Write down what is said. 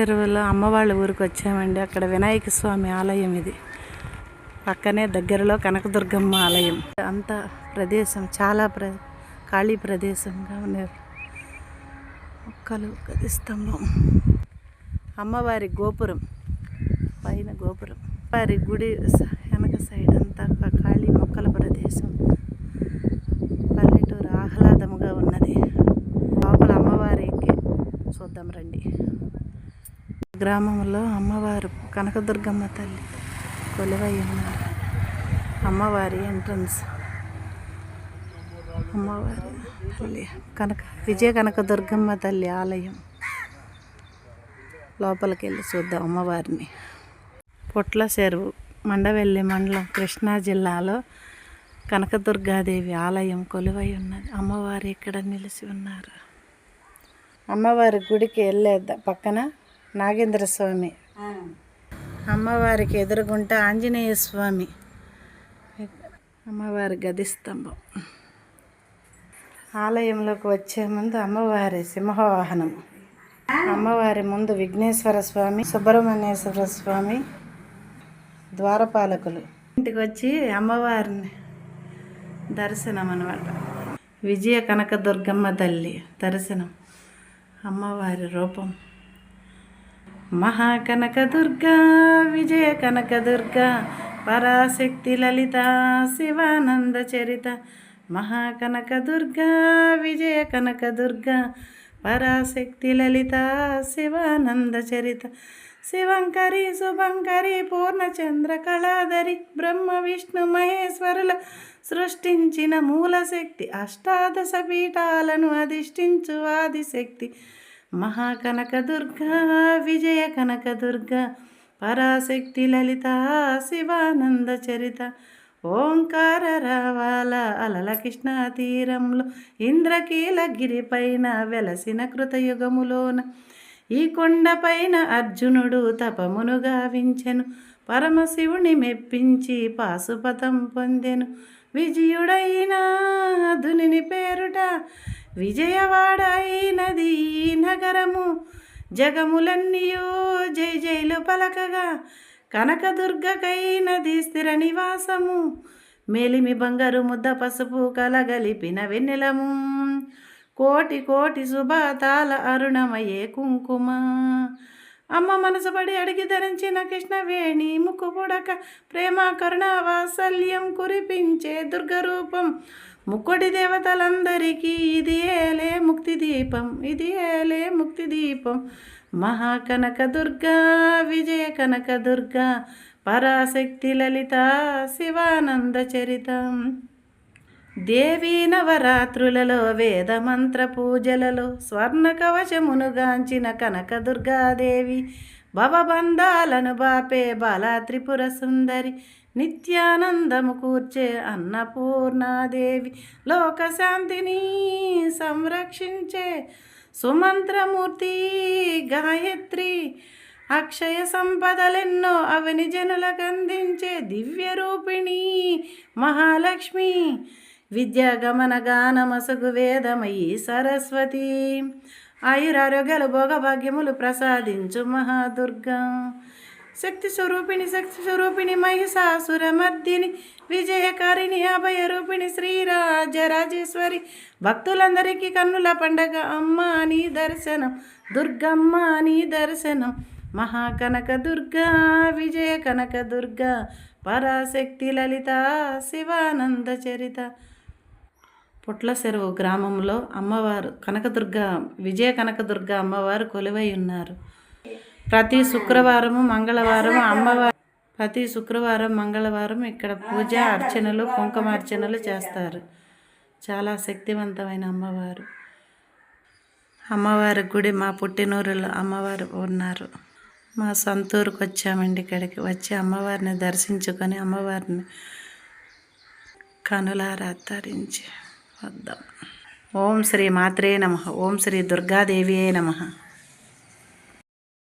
చెరువులో అమ్మవాళ్ళ ఊరికి వచ్చామండి. అక్కడ వినాయక స్వామి ఆలయం ఇది. పక్కనే దగ్గరలో కనకదుర్గమ్మ ఆలయం. అంత ప్రదేశం చాలా ప్ర ఖాళీ ప్రదేశంగా ఉన్నారు. మొక్కలు గది స్తంభం. అమ్మవారి గోపురం పైన గోపురం. వారి గుడి వెనక సైడ్ అంతా ఖాళీ మొక్కల ప్రదేశం. పల్లెటూరు ఆహ్లాదముగా ఉన్నది. లోపల అమ్మవారికి చూద్దాం రండి. గ్రామంలో అమ్మవారు కనకదుర్గమ్మ తల్లి కొలువై ఉన్నారు. అమ్మవారి ఎంట్రన్స్. అమ్మవారి తల్లి కనక విజయ కనకదుర్గమ్మ తల్లి ఆలయం. లోపలికి వెళ్ళి చూద్దాం అమ్మవారిని. పొట్ల చెరువు మండవెల్లి మండలం కృష్ణా జిల్లాలో కనకదుర్గాదేవి ఆలయం కొలువై ఉన్నది. అమ్మవారు ఇక్కడ నిలిచి ఉన్నారు. అమ్మవారి గుడికి వెళ్ళేద్దాం. పక్కన నాగేంద్ర స్వామి. అమ్మవారికి ఎదురుగుంట ఆంజనేయ స్వామి. అమ్మవారి గది స్తంభం. ఆలయంలోకి వచ్చే ముందు అమ్మవారి సింహవాహనం. అమ్మవారి ముందు విఘ్నేశ్వర స్వామి సుబ్రహ్మణ్యేశ్వర స్వామి ద్వారపాలకులు. ఇంటికి వచ్చి అమ్మవారిని దర్శనం అనమాట విజయ కనకదుర్గమ్మ తల్లి దర్శనం. అమ్మవారి రూపం. మహాకనకదుర్గా విజయ కనకదుర్గా పరాశక్తి లలిత శివానంద చరిత మహాకనకదుర్గా విజయ కనకదుర్గా పరాశక్తి లలిత శివానంద చరిత శివంకరి శుభంకరి పూర్ణచంద్ర కళాధరి బ్రహ్మ విష్ణు మహేశ్వరుల సృష్టించిన మూలశక్తి అష్టాదశ పీఠాలను అధిష్ఠించు ఆదిశక్తి. మహాకనకదుర్గా విజయ కనకదుర్గా పరాశక్తి లలిత శివానంద చరిత ఓంకార రావాల అలల కృష్ణా తీరంలో ఇంద్రకీలగిరి పైన వెలసిన కృతయుగములోన ఈ కొండపైన అర్జునుడు తపమును గావించెను పరమశివుని మెప్పించి పాశుపతం పొందెను విజయుడైన విజయవాడైనది ఈ నగరము. జగములన్నీయో జై జైలు పలకగా. కనకదుర్గకైనది స్థిర నివాసము. మేలిమి బంగారు ముద్ద పసుపు కలగలిపిన వెన్నెలము. కోటి కోటి శుభాతాల అరుణమయే కుంకుమ. అమ్మ మనసుపడి అడిగి ధరించిన కృష్ణవేణి ముక్కు పుడక ప్రేమ కరుణ వాత్సల్యం కురిపించే దుర్గరూపం. ముక్కొడి దేవతలందరికీ ఇది ఏలే ముక్తి దీపం ఇది ఏలే ముక్తి దీపం. మహాకనక దుర్గా విజయ కనక దుర్గా పరాశక్తి లలిత శివానంద చరితం. దేవీ నవరాత్రులలో వేద మంత్ర పూజలలో స్వర్ణ కవచమునుగాంచిన కనకదుర్గాదేవి భవబంధాలను బాపే బాలా త్రిపుర సుందరి నిత్యానందము కూర్చే అన్నపూర్ణాదేవి. లోకశాంతిని సంరక్షించే సుమంత్రమూర్తి గాయత్రి. అక్షయ సంపదలెన్నో అవని జనులకు అందించే దివ్య రూపిణి మహాలక్ష్మి. విద్యాగమన గానమసగు వేదమయీ సరస్వతి. ఆయురారోగ్యాలు భోగభాగ్యములు ప్రసాదించు మహాదుర్గా. శక్తి స్వరూపిణి శక్తి స్వరూపిణి మహిషాసురమర్దిని విజయకారిణి అభయ రూపిణి శ్రీరాజరాజేశ్వరి భక్తులందరికీ కన్నుల పండగ. అమ్మ నీ దర్శనం. దుర్గమ్మ నీ దర్శనం. మహాకనక దుర్గా విజయ కనక దుర్గా పరాశక్తి లలిత శివానంద చరిత. పుట్ల చెరువు గ్రామంలో అమ్మవారు కనకదుర్గ విజయ కనకదుర్గ అమ్మవారు కొలువై ఉన్నారు. ప్రతి శుక్రవారము మంగళవారం అమ్మవారు ప్రతి శుక్రవారం మంగళవారం ఇక్కడ పూజ అర్చనలు కుంకుమార్చనలు చేస్తారు. చాలా శక్తివంతమైన అమ్మవారు. అమ్మవారి గుడి మా పుట్టినూరులో అమ్మవారు ఉన్నారు. మా సొంతూరుకు వచ్చామండి ఇక్కడికి. వచ్చి అమ్మవారిని దర్శించుకొని అమ్మవారిని కనులారా తరించి వద్దాం ఓం శ్రీ మాత్రే నమ. ఓం శ్రీ దుర్గాదేవియే నమ.